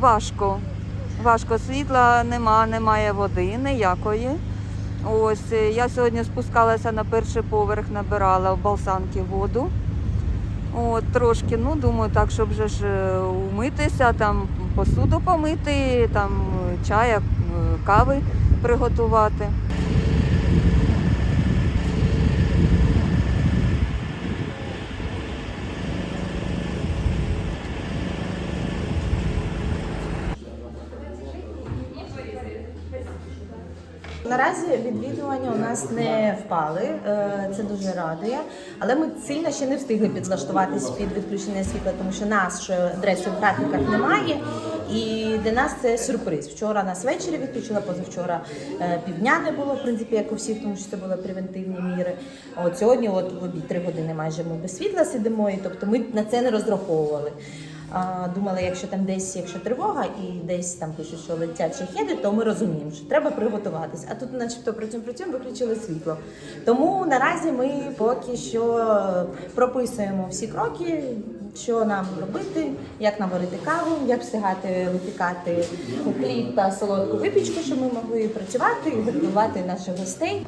важко. Важко світла нема, немає води ніякої. Ось е, я сьогодні спускалася на перший поверх, набирала в балсанки воду. От, трошки, ну думаю, так, щоб вже ж е, умитися, там посуду помити, там чая, е, кави приготувати. Наразі відвідування у нас не впали, е, це дуже радує. Але ми сильно ще не встигли підлаштуватись під відключення світла, тому що нашої адреси в графіках немає. І для нас це сюрприз. Вчора нас ввечері відключила, позавчора е, півдня не було, в принципі, як у всіх, тому що це були превентивні міри. От сьогодні, от в обід три години майже ми без світла сидимо, і тобто ми на це не розраховували. Думали, якщо там десь, якщо тривога і десь там пишуть, що летять шахеди, то ми розуміємо, що треба приготуватись. А тут, начебто, працюємо, працюємо, виключили світло. Тому наразі ми поки що прописуємо всі кроки, що нам робити, як нам каву, як встигати випікати хліб та солодку випічку, щоб ми могли працювати і годувати наших гостей.